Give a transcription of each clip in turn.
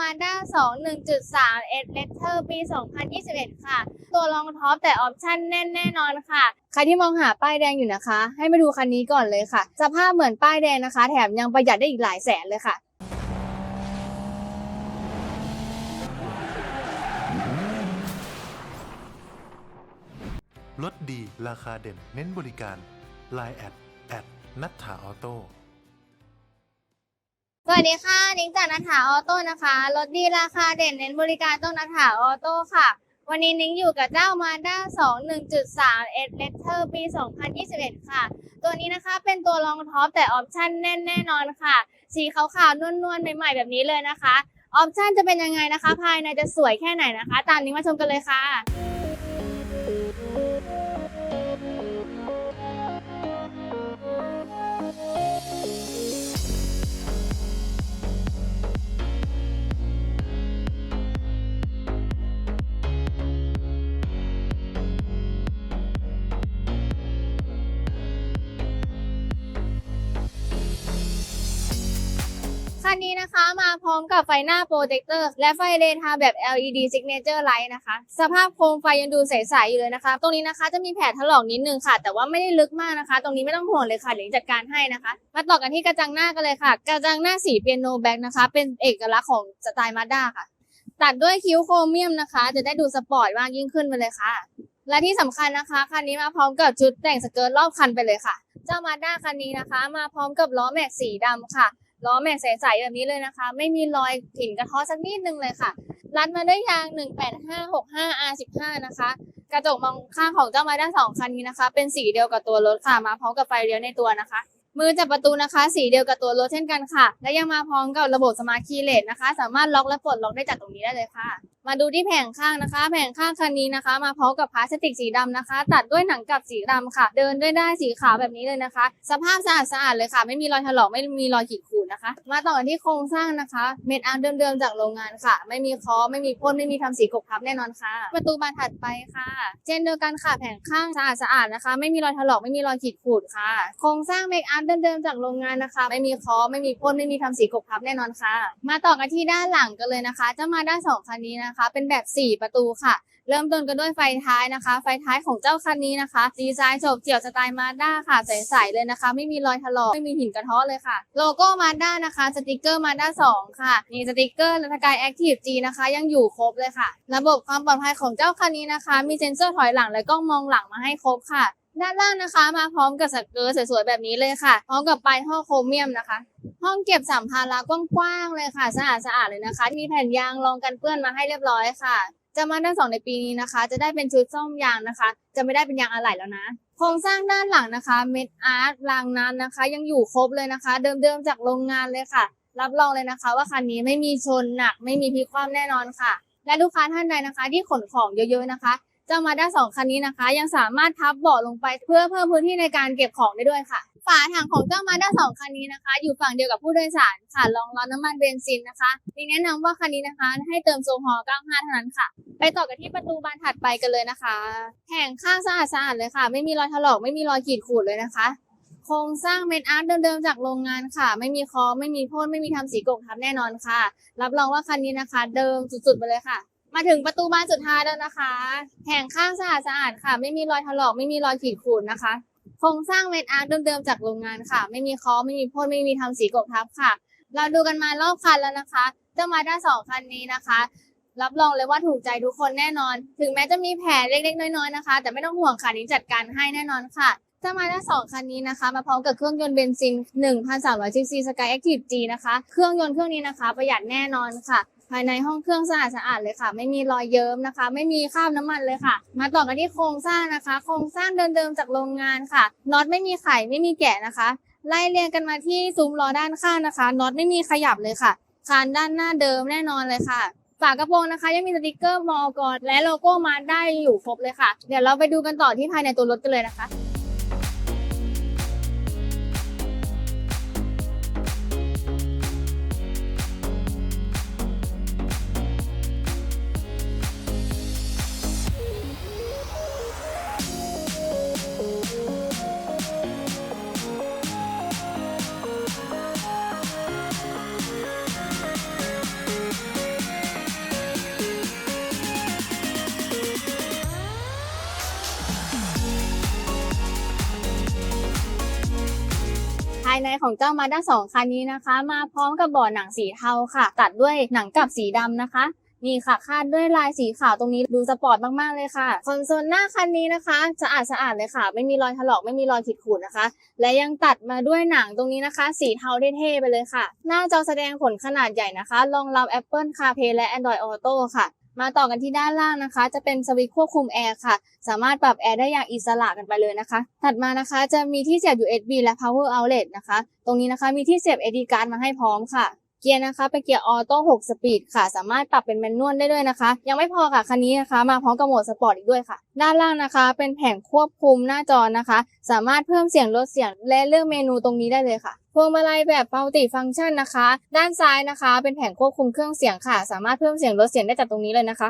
Mazda 2 1.3 S Letter ปี 2021 ค่ะ ตัวรองท็อปแต่ออปชั่นแน่นแน่นอนค่ะ ใครที่มองหาป้ายแดงอยู่นะคะ ให้มาดูคันนี้ก่อนเลยค่ะ สภาพเหมือนป้ายแดงนะคะ แถมยังประหยัดได้อีกหลายแสนเลยค่ะลดดีราคาเด่นเน้นบริการ Line แอดแอดนัทถาออโต้ สวัสดีค่ะ นิ้งจากนัทถาออโต้นะคะ รถดีราคาเด่นเน้นบริการต้องนัทถาออโต้ค่ะ วันนี้นิ้งอยู่กับเจ้า Mazda 2 1.3 S Letter ปี 2021 ค่ะ ตัวนี้นะคะเป็นตัวรองท็อปแต่ออปชั่นแน่นแน่นอนค่ะ สีขาวๆนวลๆ ใหม่ๆ แบบนี้เลยนะคะ ออปชั่นจะเป็นยังไงนะคะ ภายในจะสวยแค่ไหนนะคะ ตามนิ้งมาชมกันเลยค่ะ คันนี้นะคะมาพร้อมกับไฟหน้าโปรเจคเตอร์และไฟเลนทาแบบ LED Signature Light นะคะ สภาพโคมไฟยังดูใสๆอยู่เลยนะคะ ตรงนี้นะคะจะมีแผลถลอกนิดนึงค่ะ แต่ว่าไม่ได้ลึกมากนะคะ ตรงนี้ไม่ต้องห่วงเลยค่ะเดี๋ยวจัดการให้นะคะ มาต่อกันที่กระจังหน้ากันเลยค่ะ กระจังหน้าสีเปียโนแบ็กนะคะ เป็นเอกลักษณ์ของสไตล์มาด้าค่ะ ตัดด้วยคิ้วโครเมียมนะคะ จะได้ดูสปอร์ตมากยิ่งขึ้นไปเลยค่ะและที่สำคัญนะคะคันนี้มาพร้อมกับชุดแต่งสเกิร์ตรอบคันไปเลยค่ะ เจ้ามาด้าคันนี้นะคะ มาพร้อมกับล้อแม็กสีดำค่ะ ล้อแม็กใสๆแบบนี้เลยนะคะ ไม่มีรอยถิ่นกระท้อสักนิดนึงเลยค่ะรัดมาด้วยยาง 18565 R15 นะคะ กระจกมองข้างของเจ้ามาด้าสองคันนี้นะคะ เป็นสีเดียวกับตัวรถค่ะ มาพร้อมกับไฟเลี้ยวในตัวนะคะ มือจับประตูนะคะ สีเดียวกับตัวรถเช่นกันค่ะ และยังมาพร้อมกับระบบสมาร์ทคีย์เลสนะคะ สามารถล็อกและปลดล็อกได้จากตรงนี้ได้เลยค่ะ มาดูที่แผงข้างนะคะ แผงข้างคันนี้นะคะ มาพร้อมกับพลาสติกสีดำนะคะ ตัดด้วยหนังกลับสีดำค่ะ เดินด้วยได้สีขาวแบบนี้เลยนะคะ สภาพสะอาดสะอาดเลยค่ะ ไม่มีรอยถลอกไม่มีรอยขีดข่วนนะคะ มาต่อกันที่โครงสร้างนะคะ เม็ดอาร์เดิมๆจากโรงงานค่ะ ไม่มีคอไม่มีพ่นไม่มีทำสีกบทับแน่นอนค่ะ ประตูบานถัดไปค่ะ เช่นเดียวกันค่ะแผงข้างสะอาดสะอาดนะคะ ไม่มีรอยถลอกไม่มีรอยขีดข่วนค่ะ โครงสร้างเมคอาร์เดิมๆจากโรงงานนะคะ ไม่มีคอไม่มีพ่นไม่มีทำสีกบทับแน่นอนค่ะ มาต่อกันที่ด้านหลังกันเลยนะคะ จะมาด้านสองคันนี้นะคะ เป็นแบบ 4 ประตูค่ะ เริ่มต้นกันด้วยไฟท้ายนะคะ ไฟท้ายของเจ้าคันนี้นะคะ ดีไซน์โฉบเฉี่ยวสไตล์มาด้าค่ะ ใสๆเลยนะคะ ไม่มีรอยถลอก ไม่มีหินกระเทาะเลยค่ะ โลโก้มาด้านะคะ สติกเกอร์มาด้า2ค่ะ มีสติกเกอร์และสกายแอคทีฟจีนะคะ ยังอยู่ครบเลยค่ะ ระบบความปลอดภัยของเจ้าคันนี้นะคะ มีเซ็นเซอร์ถอยหลังและกล้องมองหลังมาให้ครบค่ะ ด้านล่างนะคะ มาพร้อมกับสเกิร์ตสวยๆแบบนี้เลยค่ะ พร้อมกับปลายท่อโครเมียมนะคะ ห้องเก็บสัมภาระกว้างๆเลยค่ะสะอาดสะอาดเลยนะคะ มีแผ่นยางรองกันเปื้อนมาให้เรียบร้อยค่ะ จะมาด้านสองในปีนี้นะคะ จะได้เป็นชุดซ่อมยางนะคะ จะไม่ได้เป็นยางอะไหล่แล้วนะโครงสร้างด้านหลังนะคะเม็ดอาร์ตรางน้ำนะคะ ยังอยู่ครบเลยนะคะ เดิมๆจากโรงงานเลยค่ะ รับรองเลยนะคะ ว่าคันนี้ไม่มีชนหนัก ไม่มีพลิกคว่ำแน่นอนค่ะ และลูกค้าท่านใดนะคะ ที่ขนของเยอะๆนะคะจ้ามาด้าสองคันนี้นะคะ ยังสามารถพับเบาะลงไปเพื่อเพิ่มพื้นที่ในการเก็บของได้ด้วยค่ะ ฝาถังของเจ้ามาด้าสองคันนี้นะคะ อยู่ฝั่งเดียวกับผู้โดยสารค่ะรองรับน้ำมันเบนซินนะคะมีแนะนำว่าคันนี้นะคะ ให้เติมโซฮอล์95เท่านั้นค่ะ ไปต่อกันที่ประตูบานถัดไปกันเลยนะคะแผงข้างสะอาดสะอาดเลยค่ะ ไม่มีรอยถลอกไม่มีรอยขีดข่วนเลยนะคะ โครงสร้างเม็ดอาร์ตเดิมๆจากโรงงานค่ะ ไม่มีคอไม่มีพ่นไม่มีทำสีกบทับแน่นอนค่ะ รับรองว่าคันนี้นะคะ เดิมสุดๆไปเลยค่ะมาถึงประตูบานสุดท้ายแล้วนะคะแผงข้างสะอาดสะอาดค่ะ ไม่มีรอยถลอกไม่มีรอยขีดข่วนนะคะ โครงสร้างเม็ดอาร์ตเดิมๆจากโรงงานค่ะ ไม่มีเคอไม่มีพ่นไม่มีทำสีกบทับค่ะ เราดูกันมารอบคันแล้วนะคะ เจ้ามาด้าสองคันนี้นะคะ รับรองเลยว่าถูกใจทุกคนแน่นอน ถึงแม้จะมีแผลเล็กๆ น้อยๆนะคะ แต่ไม่ต้องห่วงค่ะนี้จัดการให้แน่นอนค่ะเจ้ามาด้าสองคันนี้นะคะ มาพร้อมกับเครื่องยนต์เบนซิน 1,300 cc Sky Active G นะคะ เครื่องยนต์เครื่องนี้นะคะ ประหยัดแน่นอนค่ะ ภายในห้องเครื่องสะอาดสะอาดเลยค่ะ ไม่มีรอยเยิ้มนะคะ ไม่มีคราบน้ำมันเลยค่ะ มาต่อกันที่โครงสร้างนะคะ โครงสร้างเดิมๆจากโรงงานค่ะน็อตไม่มีไขไม่มีแกะนะคะ ไล่เรียงกันมาที่ซุ้มล้อด้านข้างนะคะน็อตไม่มีขยับเลยค่ะ คานด้านหน้าเดิมแน่นอนเลยค่ะฝากระโปรงนะคะ ยังมีสติกเกอร์มอกรและโลโก้มาได้อยู่ครบเลยค่ะ เดี๋ยวเราไปดูกันต่อที่ภายในตัวรถกันเลยนะคะ ในของเจ้ามาด้าสองคันนี้นะคะ มาพร้อมกับเบาะหนังสีเทาค่ะ ตัดด้วยหนังกลับสีดำนะคะนี่ค่ะคาดด้วยลายสีขาวตรงนี้ดูสปอร์ตมากๆเลยค่ะ คอนโซลหน้าคันนี้นะคะสะอาดสะอาดเลยค่ะ ไม่มีรอยถลอกไม่มีรอยขีดข่วนนะคะ และยังตัดมาด้วยหนังตรงนี้นะคะ สีเทาเท่ๆไปเลยค่ะ หน้าจอแสดงผลขนาดใหญ่นะคะรองรับ Apple CarPlay และ Android Auto ค่ะ มาต่อกันที่ด้านล่างนะคะ จะเป็นสวิตช์ควบคุมแอร์ค่ะ สามารถปรับแอร์ได้อย่างอิสระกันไปเลยนะคะ ถัดมานะคะจะมีที่เสียบ USB และ Power Outlet นะคะ ตรงนี้นะคะมีที่เสียบ SD card มาให้พร้อมค่ะ เกียร์นะคะเป็นเกียร์ออโต้6สปีดค่ะ สามารถปรับเป็นแมนนวลได้ด้วยนะคะ ยังไม่พอค่ะคันนี้นะคะ มาพร้อมกับโหมดสปอร์ตอีกด้วยค่ะ ด้านล่างนะคะ เป็นแผงควบคุมหน้าจอนะคะ สามารถเพิ่มเสียงลดเสียงและเลือกเมนูตรงนี้ได้เลยค่ะพวงมาลัยแบบมัลติฟังก์ชันนะคะ ด้านซ้ายนะคะ เป็นแผงควบคุมเครื่องเสียงค่ะ สามารถเพิ่มเสียงลดเสียงได้จากตรงนี้เลยนะคะ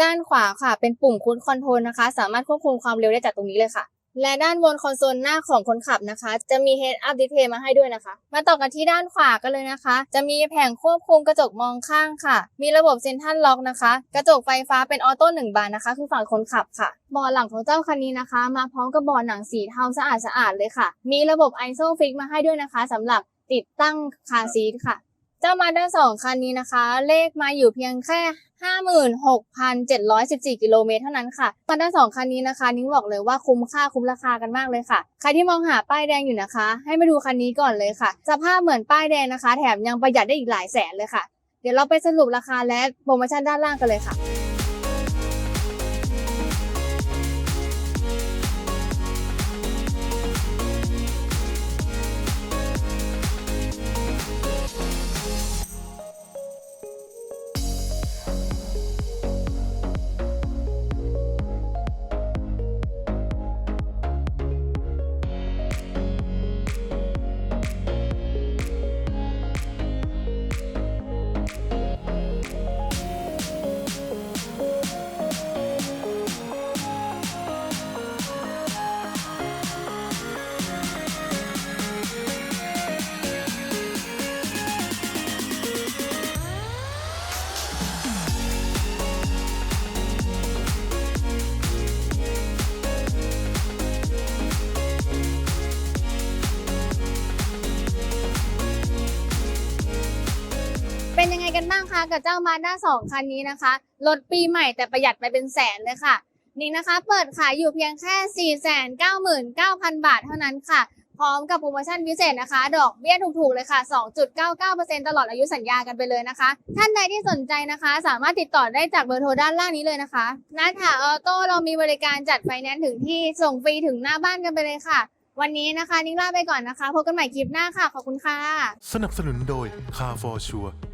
ด้านขวาค่ะ เป็นปุ่มคูดคอนโทรลนะคะ สามารถควบคุมความเร็วได้จากตรงนี้เลยค่ะ และด้านบนคอนโซลหน้าของคนขับนะคะ จะมี Head Up Display มาให้ด้วยนะคะ มาต่อกันที่ด้านขวากันเลยนะคะ จะมีแผงควบคุมกระจกมองข้างค่ะ มีระบบเซ็นทัลล็อกนะคะ กระจกไฟฟ้าเป็นออโต้หนึ่งบานนะคะ คือฝั่งคนขับค่ะบาะหลังของเจ้าคันนี้นะคะ มาพร้อมกับบาะหนังสีเทาสะอาดสะอาดๆเลยค่ะ มีระบบ ISOFIX มาให้ด้วยนะคะสำหรับติดตั้งคาซีทค่ะ เจ้ามาด้าสองคันนี้นะคะ เลขมาอยู่เพียงแค่ 56,714 กิโลเมตรเท่านั้นค่ะมาด้าสองคันนี้นะคะ นิ้งบอกเลยว่าคุ้มค่าคุ้มราคากันมากเลยค่ะ ใครที่มองหาป้ายแดงอยู่นะคะ ให้มาดูคันนี้ก่อนเลยค่ะ สภาพเหมือนป้ายแดงนะคะ แถมยังประหยัดได้อีกหลายแสนเลยค่ะ เดี๋ยวเราไปสรุปราคาและโปรโมชั่นด้านล่างกันเลยค่ะ บ้างคะกับเจ้ามาด้าสองคันนี้นะคะรถปีใหม่แต่ประหยัดไปเป็นแสนเลยค่ะ นี่นะคะเปิดขายอยู่เพียงแค่ 499,000 บาทเท่านั้นค่ะ พร้อมกับโปรโมชั่นพิเศษนะคะ ดอกเบี้ยถูกๆเลยค่ะ 2.99%ตลอดอายุสัญญากันไปเลยนะคะ ท่านใดที่สนใจนะคะ สามารถติดต่อได้จากเบอร์โทรด้านล่างนี้เลยนะคะนัทถาออโต้เรามีบริการจัดไฟแนนซ์ถึงที่ส่งฟรีถึงหน้าบ้านกันไปเลยค่ะวันนี้นะคะ นิ้งลาไปก่อนนะคะ พบกันใหม่คลิปหน้าค่ะ ขอบคุณค่ะ สนับสนุนโดย Car for Sure